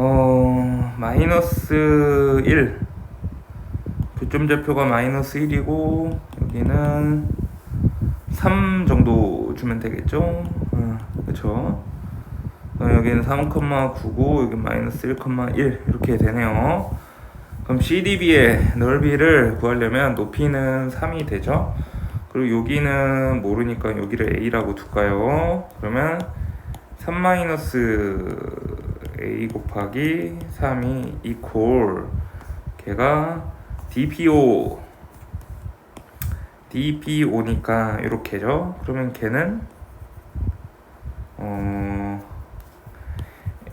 어 마이너스 1 교점좌표가 마이너스 1이고 여기는 3 정도 주면 되겠죠? 어, 그쵸? 어, 여기는 3,9고 여기 마이너스 1,1 이렇게 되네요. 그럼 CDB의 넓이를 구하려면 높이는 3이 되죠? 그리고 여기는 모르니까 여기를 A라고 둘까요? 그러면 3 마이너스 A 곱하기 3이 이퀄 걔가 DPO. DPO니까 이렇게죠. 그러면 걔는 어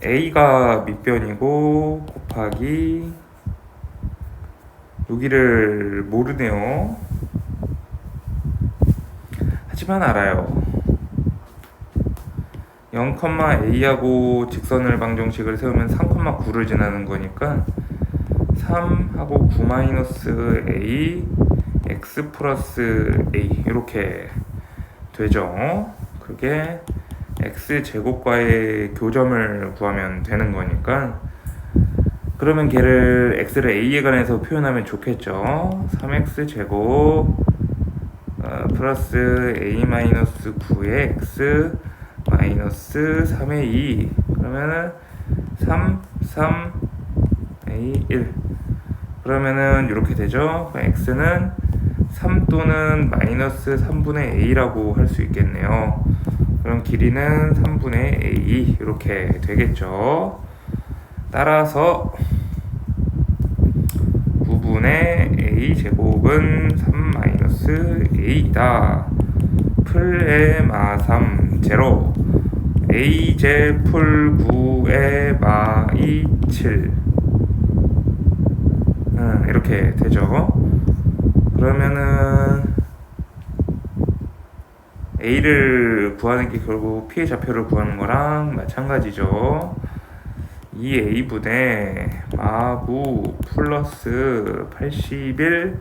A가 밑변이고 곱하기 여기를 모르네요. 하지만 알아요 0,a하고 직선을 방정식을 세우면 3,9를 지나는 거니까 3하고 9 마이너스 a x 플러스 a 이렇게 되죠. 그게 x 제곱과의 교점을 구하면 되는 거니까 그러면 걔를 x를 a에 관해서 표현하면 좋겠죠. 3x 제곱 어, 플러스 a 마이너스 9의 x 마이너스 3의 2 그러면은 3, 3, a 1 그러면은 이렇게 되죠? x는 3 또는 마이너스 3분의 a라고 할 수 있겠네요. 그럼 길이는 3분의 a 이렇게 되겠죠? 따라서 9분의 a 제곱은 3 마이너스 a이다 풀의 마3 제로 a제 풀 9의 마이 7 음, 이렇게 되죠. 그러면은 a를 구하는 게 결국 p의 좌표를 구하는 거랑 마찬가지죠. 이 a분의 마9 플러스 81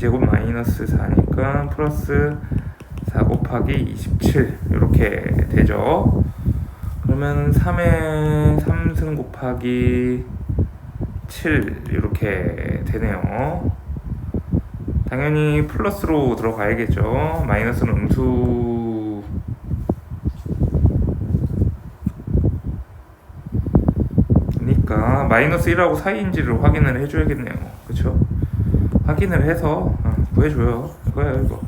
b제곱 마이너스 4니까 플러스 4 곱하기 27 이렇게 되죠. 그러면 3에 3승 곱하기 7 이렇게 되네요. 당연히 플러스로 들어가야겠죠. 마이너스는 음수 니까 마이너스 1하고 사이인지를 확인을 해줘야겠네요. 그쵸? 확인을 해서 어, 구해줘요. 이거야 이거.